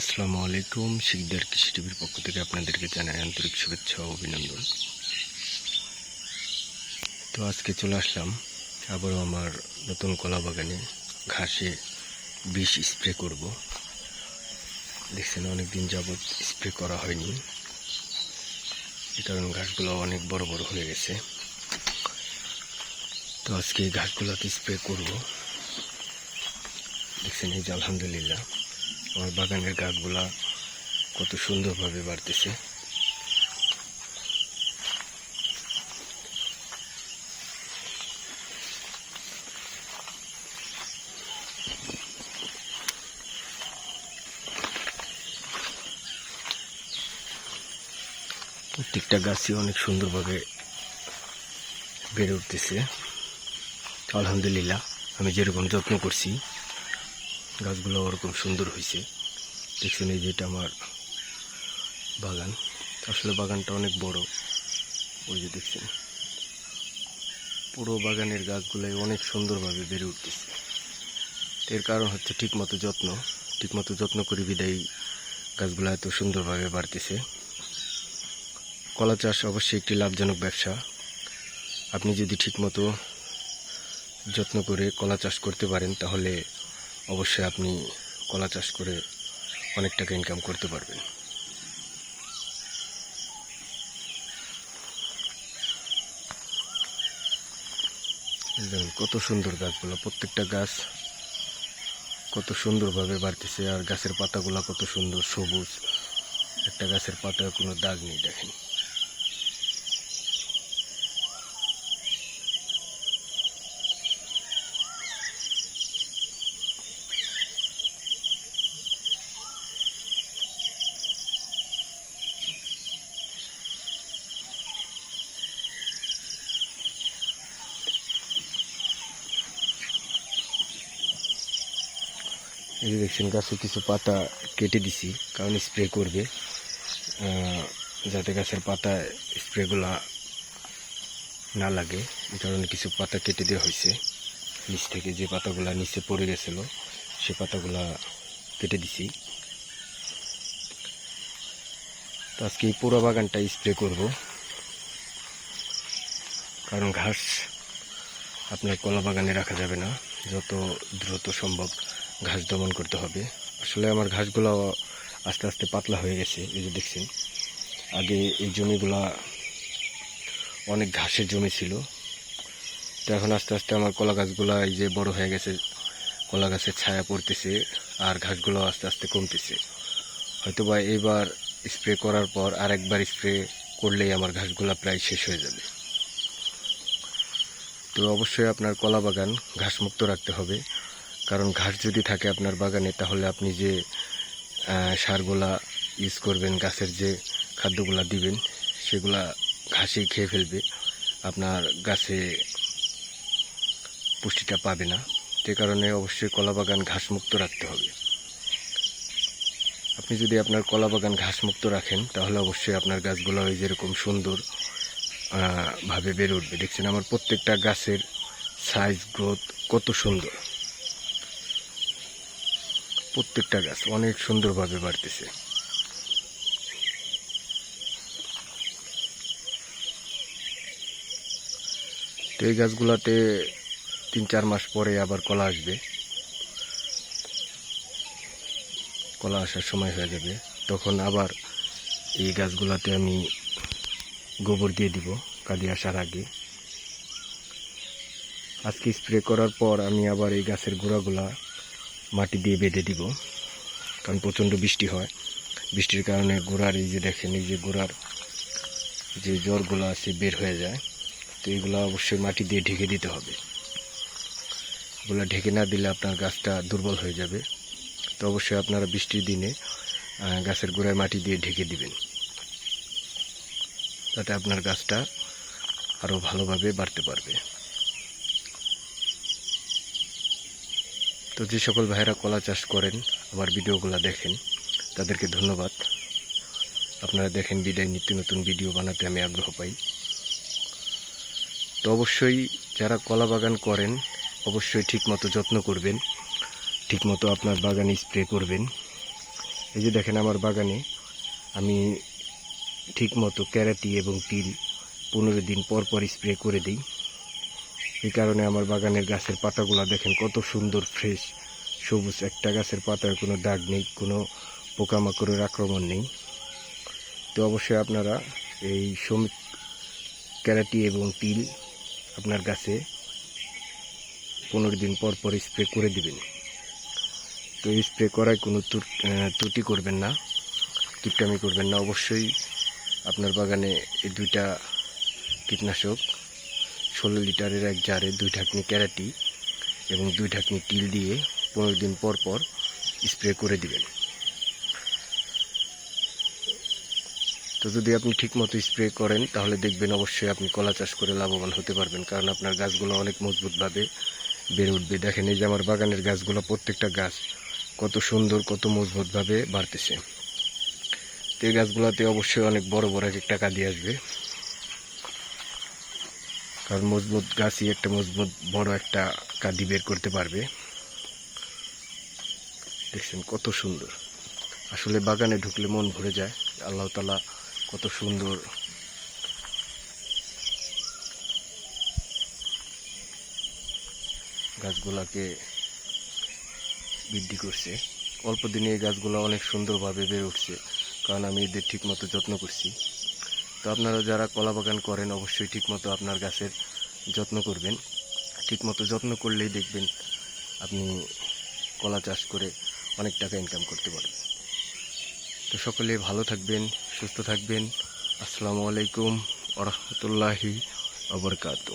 আসসালামু আলাইকুম, শিকদার কৃষি টিভির পক্ষ থেকে আপনাদেরকে জানাই আন্তরিক শুভেচ্ছা ও অভিনন্দন। তো আজকে চলে আসলাম, আবারও আমার নতুন কলা বাগানে ঘাসে বিষ স্প্রে করব। দেখছেন অনেক দিন যাবৎ স্প্রে করা হয়নি। এই কারণে ঘাসগুলো অনেক বড় বড় হয়ে গেছে। তো আজকে এই ঘাসগুলোতে স্প্রে করব। দেখছেন, এই যে আলহামদুলিল্লাহ। আমার বাগানের গাছগুলা কত সুন্দরভাবে বাড়তেছে। প্রত্যেকটা গাছই অনেক সুন্দরভাবে বেড়ে উঠতেছে। আলহামদুলিল্লাহ, আমি যেরকম যত্ন করছি গাছগুলো ওরকম সুন্দর হয়েছে। দেখছেন এই যেটা আমার বাগান। আসলে বাগানটা অনেক বড়। ওই যে দেখছেন। পুরো বাগানের গাছগুলোই অনেক সুন্দরভাবে বেড়ে উঠতেছে। এর কারণ হচ্ছে ঠিকমতো যত্ন। ঠিকমতো যত্ন করি বিদায়ী গাছগুলো এত সুন্দরভাবে বাড়তেছে। কলা চাষ অবশ্যই একটি লাভজনক ব্যবসা। আপনি যদি ঠিকমতো যত্ন করে কলা চাষ করতে পারেন, তাহলে অবশ্যই আপনি কলা চাষ করে অনেক টাকা ইনকাম করতে পারবেন। দেখুন, কত সুন্দর গাছগুলো, প্রত্যেকটা গাছ কত সুন্দরভাবে বাড়তেছে, আর গাছের পাতাগুলো কত সুন্দর সবুজ। একটা গাছের পাতায় কোনো দাগ নেই, দেখেন। এই যে দেখছেন গাছে কিছু পাতা কেটে দিছি, কারণ স্প্রে করবে। যাতে গাছের পাতা স্প্রেগুলা না লাগে, এই কারণে কিছু পাতা কেটে দেওয়া হয়েছে। নিচ থেকে যে পাতাগুলা নিচে পড়ে গেছিল, সে পাতাগুলা কেটে দিছি। তো আজকে এই পুরো বাগানটা স্প্রে করব। কারণ ঘাস আপনার কলা বাগানে রাখা যাবে না, যত দ্রুত সম্ভব। ঘাস দমন করতে হবে। আসলে আমার ঘাসগুলো আস্তে আস্তে পাতলা হয়ে গেছে, এই যে দেখছেন। আগে এই জমিগুলা অনেক ঘাসের জমি ছিল। তো এখন আস্তে আস্তে আমার কলা গাছগুলা এই যে বড় হয়ে গেছে, কলা গাছের ছায়া পড়তেছে আর ঘাসগুলো আস্তে আস্তে কমতেছে। হয়তো বা এইবার স্প্রে করার পর আর একবার স্প্রে করলেই আমার ঘাসগুলা প্রায় শেষ হয়ে যাবে। তো অবশ্যই আপনার কলা বাগান ঘাসমুক্ত রাখতে হবে। কারণ ঘাস যদি থাকে আপনার বাগানে, তাহলে আপনি যে সারগুলা ইউজ করবেন, গাছের যে খাদ্যগুলা দিবেন, সেগুলা ঘাসেই খেয়ে ফেলবে, আপনার গাছে পুষ্টিটা পাবে না। সে কারণে অবশ্যই কলা বাগান ঘাসমুক্ত রাখতে হবে। আপনি যদি আপনার কলা বাগান ঘাসমুক্ত রাখেন, তাহলে অবশ্যই আপনার গাছগুলো ওই যেরকম সুন্দর ভাবে বেড়ে উঠবে। দেখছেন আমার প্রত্যেকটা গাছের সাইজ গ্রোথ কত সুন্দর। প্রত্যেকটা গাছ অনেক সুন্দরভাবে বাড়তেছে। তো এই গাছগুলাতে তিন চার মাস পরে আবার কলা আসবে। কলা আসার সময় হয়ে যাবে। তখন আবার এই গাছগুলাতে আমি গোবর দিয়ে দিব কাজে আসার আগে। আজকে স্প্রে করার পর আমি আবার এই গাছের গোড়াগুলা মাটি দিয়ে বেঁধে দিব, কারণ প্রচণ্ড বৃষ্টি হয়। বৃষ্টির কারণে গোড়ার এই যে দেখেন, এই যে গোড়ার যে জ্বরগুলো আছে বের হয়ে যায়, তো এগুলো অবশ্যই মাটি দিয়ে ঢেকে দিতে হবে। এগুলো ঢেকে না দিলে আপনার গাছটা দুর্বল হয়ে যাবে। তো অবশ্যই আপনারা বৃষ্টির দিনে গাছের গোড়ায় মাটি দিয়ে ঢেকে দিবেন। যাতে আপনার গাছটা আরও ভালোভাবে বাড়তে পারবে। তো যে সকল ভাইয়েরা কলা চাষ করেন, আমার ভিডিওগুলো দেখেন, তাদেরকে ধন্যবাদ। আপনারা দেখেন বিদায়, নিত্য নতুন ভিডিও বানাতে আমি আগ্রহ পাই। তো অবশ্যই যারা কলা বাগান করেন, অবশ্যই ঠিকমতো যত্ন করবেন, ঠিকমতো আপনার বাগানে স্প্রে করবেন। এই যে দেখেন আমার বাগানে আমি ঠিক মতো ক্যারাটি এবং তিল পনেরো দিন পর পর স্প্রে করে দিই। এই কারণে আমার বাগানের গাছের পাতাগুলো দেখেন কত সুন্দর ফ্রেশ। সবুজ একটা গাছের পাতার কোনো দাগ নেই, কোনো পোকামাকড়ের আক্রমণ নেই। তো অবশ্যই আপনারা এই শ্রমিক ক্যারাটি এবং তিল আপনার গাছে পনেরো দিন পর পর স্প্রে করে দিবেন। তো স্প্রে করায় কোনো ত্রুটি করবেন না কিপটামি করবেন না। অবশ্যই আপনার বাগানে এই দুইটা কীটনাশক ষোলো লিটারের এক জারে দুই ঢাকনি ক্যারাটি এবং দুই ঢাকনি তিল দিয়ে পনেরো দিন পর পর স্প্রে করে দিবেন। তো যদি আপনি ঠিকমতো স্প্রে করেন, তাহলে দেখবেন অবশ্যই আপনি কলা চাষ করে লাভবান হতে পারবেন, কারণ আপনার গাছগুলো অনেক মজবুতভাবে বেড়ে উঠবে। দেখেন এই যে আমার বাগানের গাছগুলো, প্রত্যেকটা গাছ কত সুন্দর, কত মজবুতভাবে বাড়তেছে। তো এই গাছগুলোতে অবশ্যই অনেক বড় বড় এক টাকা দিয়ে আসবে। কারণ মজবুত গাছই একটা মজবুত, বড় একটা কাঁদি বের করতে পারবে। দেখছেন কত সুন্দর। আসলে বাগানে ঢুকলে মন ভরে যায়, আল্লাহ তালা কত সুন্দর। গাছগুলাকে বৃদ্ধি করছে। অল্প দিনে এই গাছগুলো অনেক সুন্দরভাবে বেড়ে উঠছে, কারণ আমি এদের ঠিকমতো যত্ন করছি। তো আপনারা যারা কলা বাগান করেন, অবশ্যই ঠিকমতো আপনার গাছের যত্ন করবেন। ঠিকমতো যত্ন করলেই দেখবেন আপনি কলা চাষ করে অনেক টাকা ইনকাম করতে পারবেন। তো সকলে ভালো থাকবেন, সুস্থ থাকবেন। আসসালামু আলাইকুম আরহামতুল্লাহি আবরকাত